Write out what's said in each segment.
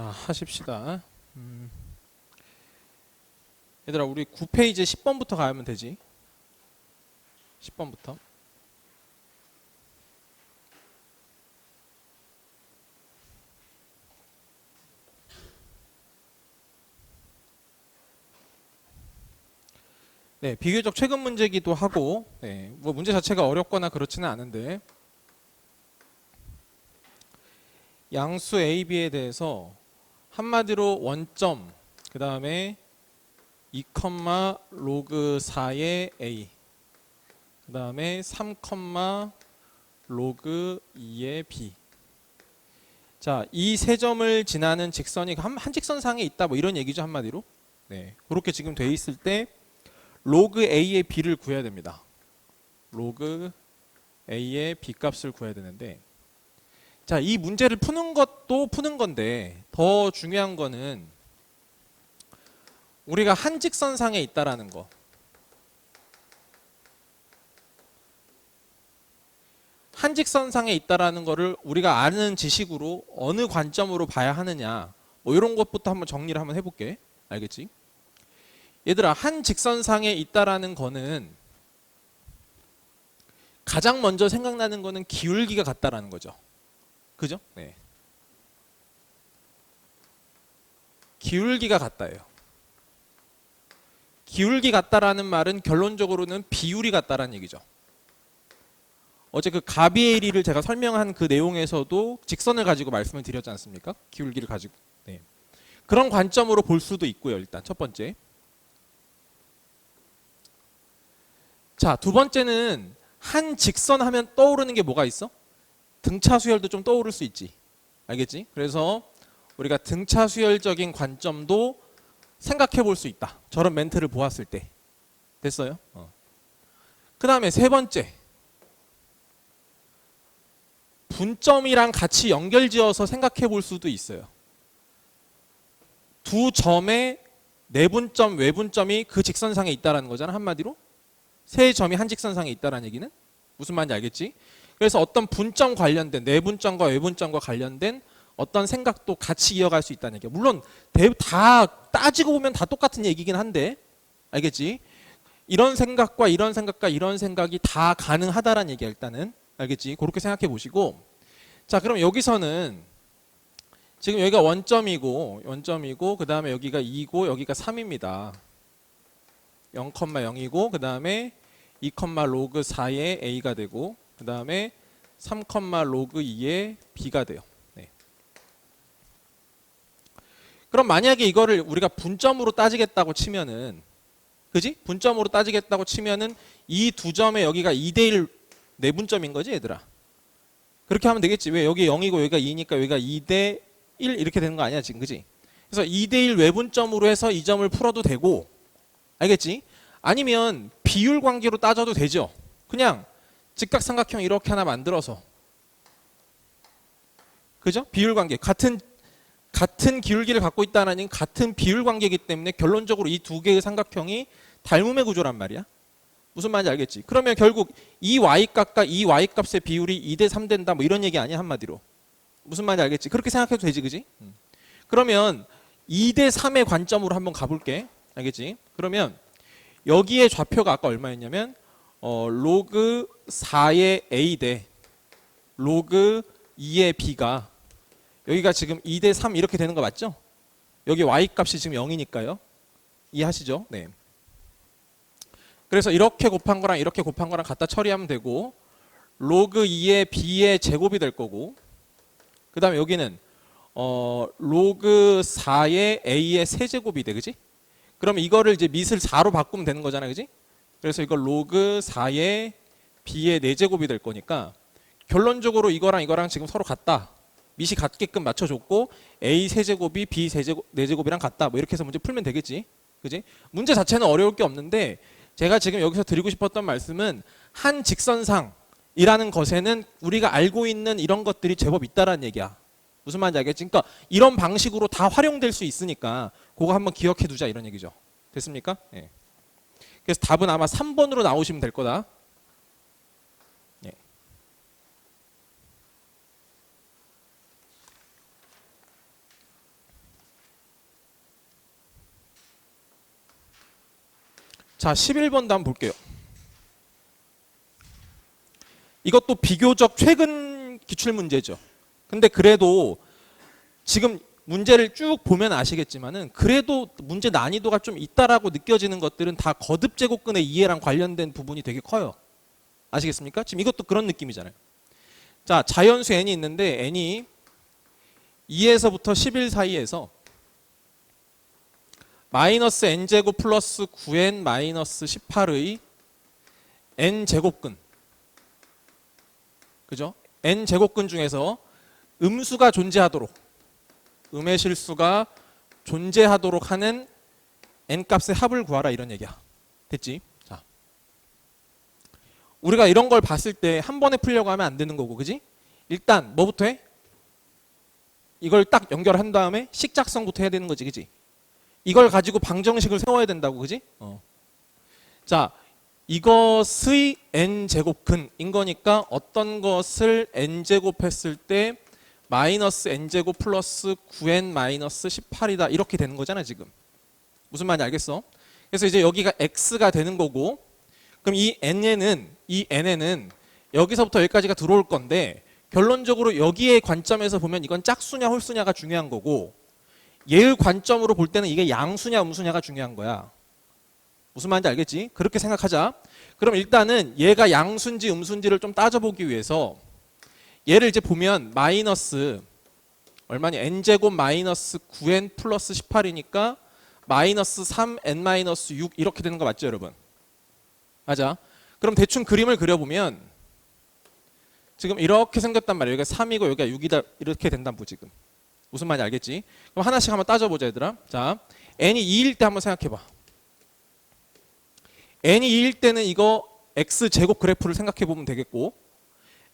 자 하십시다. 음. 얘들아 우리 9페이지 10번부터 가면 되지. 10번부터. 네, 비교적 최근 문제기도 하고, 네, 뭐 문제 자체가 어렵거나 그렇지는 않은데, 양수 A, B에 대해서 한마디로 원점, 그 다음에 2, 로그 4의 A, 그 다음에 3, 로그 2의 B. 자, 이 세 점을 지나는 직선이 한, 한 직선상에 있다, 뭐 이런 얘기죠 한마디로. 네, 그렇게 지금 돼 있을 때 로그 A의 B를 구해야 됩니다. 로그 A의 B 값을 구해야 되는데 자, 이 문제를 푸는 것도 푸는 건데 더 중요한 거는 우리가 한 직선상에 있다라는 거. 한 직선상에 있다라는 거를 우리가 아는 지식으로 어느 관점으로 봐야 하느냐. 뭐 이런 것부터 한번 정리를 한번 해 볼게. 알겠지? 얘들아 한 직선상에 있다라는 거는 가장 먼저 생각나는 거는 기울기가 같다라는 거죠. 그죠? 네. 기울기가 같다예요. 기울기 같다라는 말은 결론적으로는 비율이 같다라는 얘기죠. 어제 그 가비에리를 제가 설명한 그 내용에서도 직선을 가지고 말씀을 드렸지 않습니까? 기울기를 가지고. 네. 그런 관점으로 볼 수도 있고요. 일단 첫 번째. 자, 두 번째는 한 직선 하면 떠오르는 게 뭐가 있어? 등차 수열도 좀 떠오를 수 있지. 알겠지? 그래서 우리가 등차 수열적인 관점도 생각해 볼 수 있다. 저런 멘트를 보았을 때. 됐어요? 어. 그 다음에 세 번째. 분점이랑 같이 연결지어서 생각해 볼 수도 있어요. 두 점의 내분점, 외분점이 그 직선상에 있다라는 거잖아. 한마디로. 세 점이 한 직선상에 있다라는 얘기는 무슨 말인지 알겠지? 그래서 어떤 분점 관련된 내분점과 외분점과 관련된 어떤 생각도 같이 이어갈 수 있다는 얘기야. 물론 대- 다 따지고 보면 다 똑같은 얘기긴 한데 알겠지? 이런 생각과 이런 생각과 이런 생각이 다 가능하다라는 얘기야 일단은 알겠지? 그렇게 생각해 보시고 자 그럼 여기서는 지금 여기가 원점이고 원점이고 그 다음에 여기가 2고 여기가 3입니다. 0,0이고 그 다음에 2, 로그 4의 a가 되고 그 다음에 3, 로그 2의 b가 돼요. 네. 그럼 만약에 이거를 우리가 분점으로 따지겠다고 치면은 그지? 분점으로 따지겠다고 치면은 이 두 점의 여기가 2대1 내분점인 거지 얘들아. 그렇게 하면 되겠지. 왜 여기 0이고 여기가 2니까 여기가 2대 1 이렇게 되는 거 아니야 지금 그지? 그래서 2대 1 외분점으로 해서 이 점을 풀어도 되고 알겠지? 아니면 비율 관계로 따져도 되죠. 그냥 직각삼각형 이렇게 하나 만들어서 그죠? 비율 관계 같은 같은 기울기를 갖고 있다는 같은 비율 관계이기 때문에 결론적으로 이 두 개의 삼각형이 닮음의 구조란 말이야. 무슨 말인지 알겠지? 그러면 결국 이 y 값과 이 y 값의 비율이 2대 3 된다 뭐 이런 얘기 아니야 한마디로. 무슨 말인지 알겠지? 그렇게 생각해도 되지 그지? 음. 그러면 2대 3의 관점으로 한번 가볼게. 알겠지? 그러면 여기에 좌표가 아까 얼마였냐면 어, 로그 4의 a 대 로그 2의 b가 여기가 지금 2 대 3 이렇게 되는 거 맞죠? 여기 y 값이 지금 0이니까요. 이해하시죠? 네. 그래서 이렇게 곱한 거랑 이렇게 곱한 거랑 갖다 처리하면 되고 로그 2의 b의 제곱이 될 거고 그 다음에 여기는 어, 로그 4의 a의 세제곱이 돼. 그지? 그럼 이거를 이제 밑을 4로 바꾸면 되는 거잖아. 그지? 그래서 이걸 로그 4의 b의 4제곱이 될 거니까 결론적으로 이거랑 이거랑 지금 서로 같다. 밑이 같게끔 맞춰줬고 a 세제곱이 b 세제곱 4제곱이랑 같다. 뭐 이렇게 해서 문제 풀면 되겠지. 그지? 문제 자체는 어려울 게 없는데 제가 지금 여기서 드리고 싶었던 말씀은 한 직선상이라는 것에는 우리가 알고 있는 이런 것들이 제법 있다라는 얘기야. 무슨 말인지 알겠지? 그러니까 이런 방식으로 다 활용될 수 있으니까 그거 한번 기억해 두자 이런 얘기죠. 됐습니까? 예. 그래서 답은 아마 3번으로 나오시면 될 거다. 네. 자, 11번도 한번 볼게요. 이것도 비교적 최근 기출문제죠. 근데 그래도 지금 문제를 쭉 보면 아시겠지만은 그래도 문제 난이도가 좀 있다라고 느껴지는 것들은 다 거듭 제곱근의 이해랑 관련된 부분이 되게 커요. 아시겠습니까? 지금 이것도 그런 느낌이잖아요. 자, 자연수 n이 있는데 n이 2에서부터 11 사이에서 마이너스 n제곱 플러스 9n 마이너스 18의 n제곱근 그죠? n제곱근 중에서 음수가 존재하도록 음의 실수가 존재하도록 하는 n 값의 합을 구하라 이런 얘기야. 됐지? 자. 우리가 이런 걸 봤을 때 한 번에 풀려고 하면 안 되는 거고, 그지? 일단 뭐부터 해? 이걸 딱 연결한 다음에 식작성부터 해야 되는 거지, 그지? 이걸 가지고 방정식을 세워야 된다고, 그지? 어. 자, 이것의 n 제곱근인 거니까 어떤 것을 n 제곱했을 때 마이너스 n제곱 플러스 9n 마이너스 18이다 이렇게 되는 거잖아 지금 무슨 말인지 알겠어? 그래서 이제 여기가 x가 되는 거고 그럼 이 n에는 이 n에는 여기서부터 여기까지가 들어올 건데 결론적으로 여기의 관점에서 보면 이건 짝수냐 홀수냐가 중요한 거고 얘의 관점으로 볼 때는 이게 양수냐 음수냐가 중요한 거야 무슨 말인지 알겠지? 그렇게 생각하자 그럼 일단은 얘가 양수인지 음수인지를 좀 따져보기 위해서 얘를 이제 보면 마이너스 얼마니 n제곱 마이너스 9n 플러스 18이니까 마이너스 3n 마이너스 6 이렇게 되는 거 맞죠 여러분? 맞아? 그럼 대충 그림을 그려보면 지금 이렇게 생겼단 말이에요. 여기가 3이고 여기가 6이다 이렇게 된다고 지금. 무슨 말인지 알겠지? 그럼 하나씩 한번 따져보자 얘들아. 자 n이 2일 때 한번 생각해봐. n이 2일 때는 이거 x제곱 그래프를 생각해보면 되겠고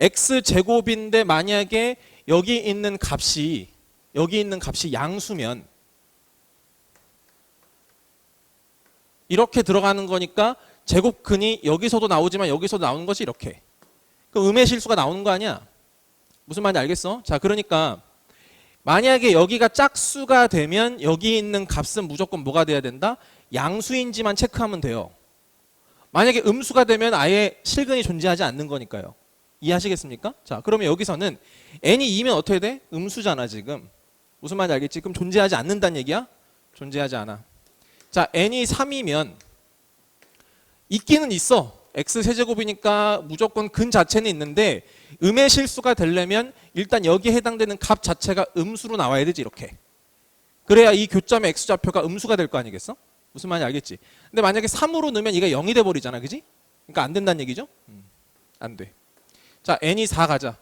x 제곱인데 만약에 여기 있는 값이 여기 있는 값이 양수면 이렇게 들어가는 거니까 제곱근이 여기서도 나오지만 여기서도 나오는 것이 이렇게. 그 음의 실수가 나오는 거 아니야? 무슨 말인지 알겠어? 자, 그러니까 만약에 여기가 짝수가 되면 여기 있는 값은 무조건 뭐가 돼야 된다? 양수인지만 체크하면 돼요. 만약에 음수가 되면 아예 실근이 존재하지 않는 거니까요. 이해하시겠습니까? 자, 그러면 여기서는 n이 2면 어떻게 돼? 음수잖아, 지금. 무슨 말인지 알겠지? 그럼 존재하지 않는다는 얘기야? 존재하지 않아. 자, n이 3이면 있기는 있어. x 세제곱이니까 무조건 근 자체는 있는데 음의 실수가 되려면 일단 여기에 해당되는 값 자체가 음수로 나와야 되지, 이렇게. 그래야 이 교점의 x 좌표가 음수가 될 거 아니겠어? 무슨 말인지 알겠지? 근데 만약에 3으로 넣으면 이게 0이 돼 버리잖아. 그지? 그러니까 안 된다는 얘기죠? 음, 안 돼. 자, n이 4 가자.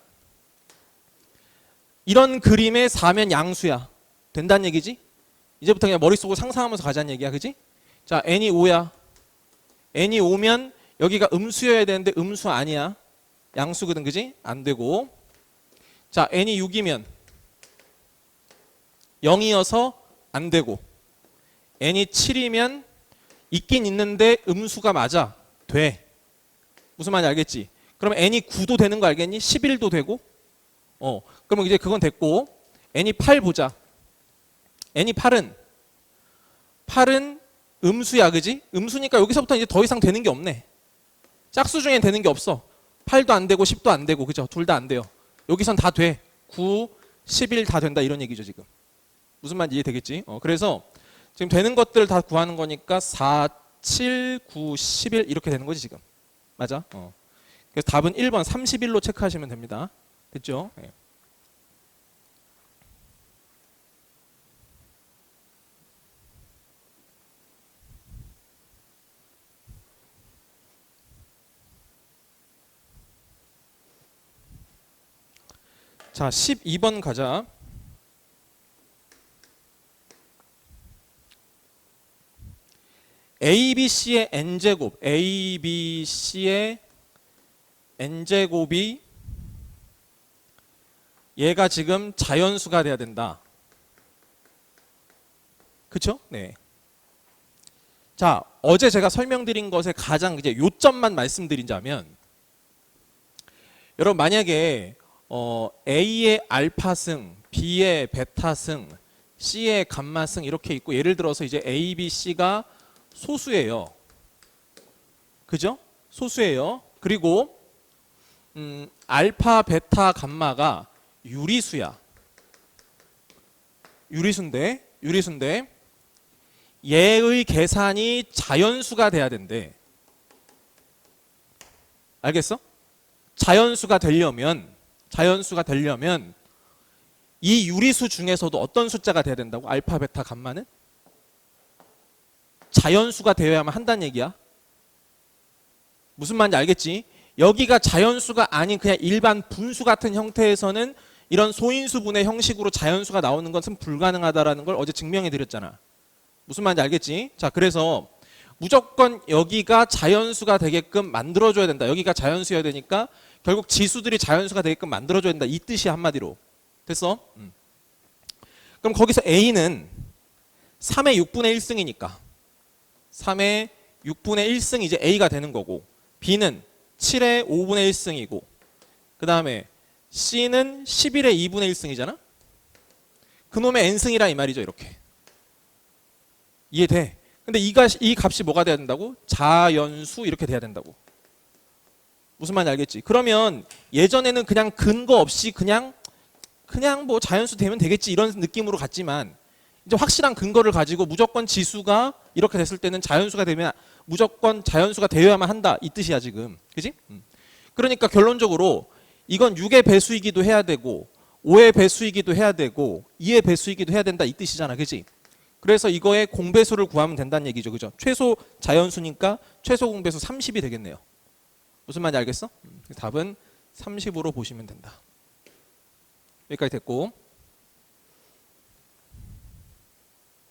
이런 그림의 4면 양수야. 된다는 얘기지? 이제부터 그냥 머릿속으로 상상하면서 가자는 얘기야. 그지? 자, n이 5야. n이 5면 여기가 음수여야 되는데 음수 아니야. 양수거든. 그지? 안 되고. 자, n이 6이면 0이어서 안 되고. n이 7이면 있긴 있는데 음수가 맞아. 돼. 무슨 말인지 알겠지? 그럼 n이 9도 되는 거 알겠니? 11도 되고. 어. 그러면 이제 그건 됐고 n이 8 보자. n이 8은 8은 음수야, 그지? 음수니까 여기서부터 이제 더 이상 되는 게 없네. 짝수 중엔 되는 게 없어. 8도 안 되고 10도 안 되고 그죠? 둘 다 안 돼요. 여기선 다 돼. 9, 11 다 된다 이런 얘기죠, 지금. 무슨 말인지 이해되겠지? 어, 그래서 지금 되는 것들을 다 구하는 거니까 4, 7, 9, 11 이렇게 되는 거지, 지금. 맞아? 어. 그래서 답은 1번 31로 체크하시면 됩니다. 됐죠? 네. 자, 12번 가자. ABC의 n제곱, ABC의 n제곱이 얘가 지금 자연수가 돼야 된다. 그쵸? 네. 자, 어제 제가 설명드린 것의 가장 이제 요점만 말씀드리자면 여러분 만약에 어, A의 알파승, B의 베타승, C의 감마승 이렇게 있고 예를 들어서 이제 A, B, C가 소수예요. 그죠? 소수예요. 그리고 음, 알파, 베타, 감마가 유리수야. 유리수인데, 유리수인데 얘의 계산이 자연수가 돼야 된대. 알겠어? 자연수가 되려면 자연수가 되려면 이 유리수 중에서도 어떤 숫자가 돼야 된다고? 알파, 베타, 감마는 자연수가 되어야만 한다는 얘기야. 무슨 말인지 알겠지? 여기가 자연수가 아닌 그냥 일반 분수 같은 형태에서는 이런 소인수분의 형식으로 자연수가 나오는 것은 불가능하다라는 걸 어제 증명해 드렸잖아. 무슨 말인지 알겠지? 자, 그래서 무조건 여기가 자연수가 되게끔 만들어줘야 된다. 여기가 자연수여야 되니까 결국 지수들이 자연수가 되게끔 만들어줘야 된다. 이 뜻이 한마디로. 됐어? 음. 그럼 거기서 A는 3의 6분의 1승이니까 3의 6분의 1승이 이제 A가 되는 거고 B는 7의 5분의 1승이고 그 다음에 C는 11의 2분의 1승이잖아? 그놈의 n승이라 이 말이죠 이렇게 이해돼? 근데 이가, 이 값이 뭐가 돼야 된다고? 자연수 이렇게 돼야 된다고 무슨 말인지 알겠지? 그러면 예전에는 그냥 근거 없이 그냥 그냥 뭐 자연수 되면 되겠지 이런 느낌으로 갔지만 이제 확실한 근거를 가지고 무조건 지수가 이렇게 됐을 때는 자연수가 되면 무조건 자연수가 되어야만 한다 이 뜻이야 지금 그지? 음. 그러니까 결론적으로 이건 6의 배수이기도 해야 되고 5의 배수이기도 해야 되고 2의 배수이기도 해야 된다 이 뜻이잖아 그지? 그래서 이거의 공배수를 구하면 된다는 얘기죠 그죠? 최소 자연수니까 최소 공배수 30이 되겠네요 무슨 말인지 알겠어? 음. 답은 30으로 보시면 된다 여기까지 됐고